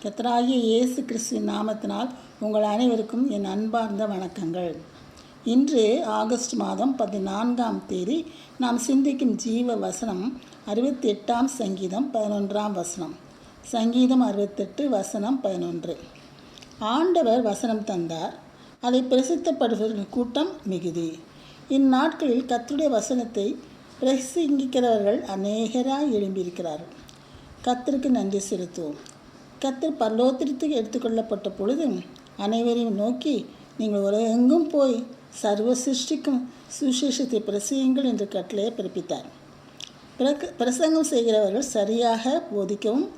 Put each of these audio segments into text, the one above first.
கத்தராகிய இயேசு கிறிஸ்துவின் நாமத்தினால் உங்கள் அனைவருக்கும் என் அன்பார்ந்த வணக்கங்கள். இன்று ஆகஸ்ட் மாதம் பதினான்காம் தேதி நாம் சிந்திக்கும் ஜீவ வசனம் அறுபத்தி எட்டாம் சங்கீதம் பதினொன்றாம் வசனம். சங்கீதம் அறுபத்தெட்டு வசனம் பதினொன்று. ஆண்டவர் வசனம் தந்தார். அதை பிரசித்தப்படுவதற்கு கூட்டம் மிகுதி. இந்நாட்களில் கத்துடைய வசனத்தை பிரசங்கிக்கிறவர்கள் அநேகராக எழும்பியிருக்கிறார்கள். கத்திற்கு நன்றி செலுத்துவோம். கத்தர் பரலோத்திரத்துக்கு எடுத்துக்கொள்ளப்பட்ட பொழுது அனைவரையும் நோக்கி நீங்கள் உலகெங்கும் போய் சர்வ சிருஷ்டிக்கும் சுசேஷத்தை பிரசியுங்கள் என்று கட்டளையை பிறப்பித்தார். பிறகு பிரசங்கம் செய்கிறவர்கள் சரியாக போதிக்கவும்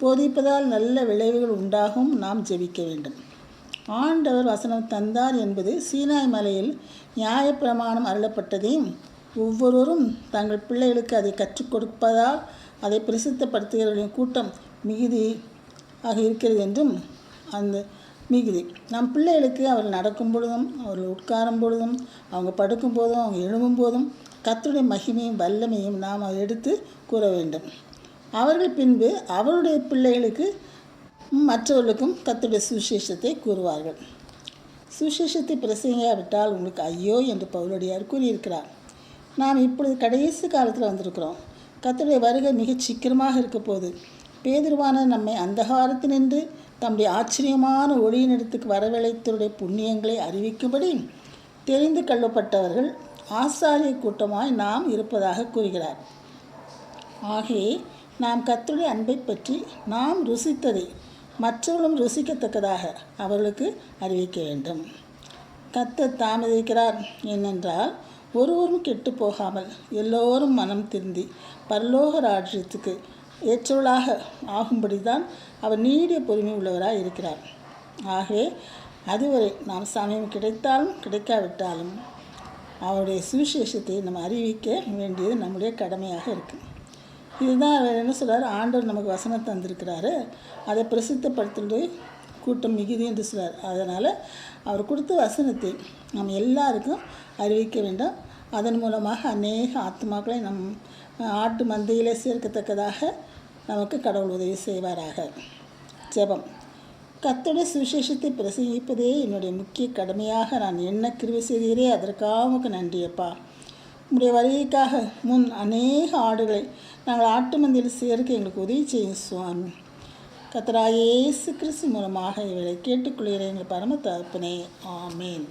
போதிப்பதால் நல்ல விளைவுகள் உண்டாகவும் நாம் ஜெபிக்க வேண்டும். ஆண்டவர் வசனம் தந்தார் என்பது சீனாய் மலையில் நியாயப்பிரமாணம் அருளப்பட்டதையும் ஒவ்வொருவரும் தங்கள் பிள்ளைகளுக்கு அதை கற்றுக் கொடுப்பதால் அதை பிரசித்தப்படுத்துகிறவர்களின் கூட்டம் மிகுதி ஆக இருக்கிறது என்றும் அந்த மிகுதி. நம் பிள்ளைகளுக்கு அவர்கள் நடக்கும் பொழுதும் அவர்கள் உட்காரும் பொழுதும் அவங்க படுக்கும் போதும் அவங்க எழும்பும் போதும் கத்தருடைய மகிமையும் வல்லமையும் நாம் அதை எடுத்து கூற வேண்டும். அவர்கள் பின்பு அவருடைய பிள்ளைகளுக்கு மற்றவர்களுக்கும் கத்துடைய சுவிசேஷத்தை கூறுவார்கள். சுவிசேஷத்தை பிரசங்கியாவிட்டால் உங்களுக்கு ஐயோ என்று பவுலடியார் கூறியிருக்கிறார். நாம் இப்பொழுது கடைசி காலத்தில் வந்திருக்கிறோம். கத்துடைய வருகை மிகச் சீக்கிரமாக இருக்க போகுது பேதுருவான நம்மை அந்தகாரத்தினின்று தம்முடைய ஆச்சரியமான ஒளியினிடத்துக்கு வரவழைத்தருடைய புண்ணியங்களை அறிவிக்கும்படி தெரிந்து கொள்ளப்பட்டவர்கள் ஆசாரிய கூட்டமாய் நாம் இருப்பதாக கூறுகிறார். ஆகவே நாம் கத்துடைய அன்பை பற்றி நாம் ருசித்ததை மற்றவர்களும் ருசிக்கத்தக்கதாக அவர்களுக்கு அறிவிக்க வேண்டும். கத்த தாமதிக்கிறார் ஏனென்றால் ஒருவரும் கெட்டு போகாமல் எல்லோரும் மனம் திருந்தி பரலோக ராஜ்யத்துக்கு ஏற்றவளாக ஆகும்படி தான் அவர் நீடிய பொறுமை உள்ளவராக இருக்கிறார். ஆகவே அதுவரை நாம் சமயம் கிடைத்தாலும் கிடைக்காவிட்டாலும் அவருடைய சுவிசேஷத்தை நம்ம அறிவிக்க வேண்டியது நம்முடைய கடமையாக இருக்குது இதுதான் அவர் என்ன சொல்கிறார் ஆண்டவர் நமக்கு வசனம் தந்திருக்கிறாரு. அதை பிரசித்தப்படுத்துறது கூட்டம் மிகுதி என்று சொல்கிறார் அதனால் அவர் கொடுத்த வசனத்தை நாம் எல்லாருக்கும் அறிவிக்க வேண்டும். அதன் மூலமாக அநேக ஆத்மாக்களை நம் ஆட்டு மந்தையிலே சேர்க்கத்தக்கதாக நமக்கு கடவுள் உதவி செய்வாராக. ஜெபம். கத்தோட சுவிசேஷத்தை பிரசங்கிப்பதே என்னுடைய முக்கிய கடமையாக. நான் என்ன கிருவி செய்கிறே அதற்காக உமக்கு நன்றியப்பா. உங்களுடைய வருகைக்காக முன் அநேக ஆடுகளை நாங்கள் ஆட்டு மந்தியில் சேர்க்க எங்களுக்கு உதவி செய்யும் சுவாமி. கத்தராக இயேசு கிறிஸ்து மூலமாக இவரை கேட்டுக்கொள்கிறேன். எங்கள் பரம தகப்பனே ஆமேன்.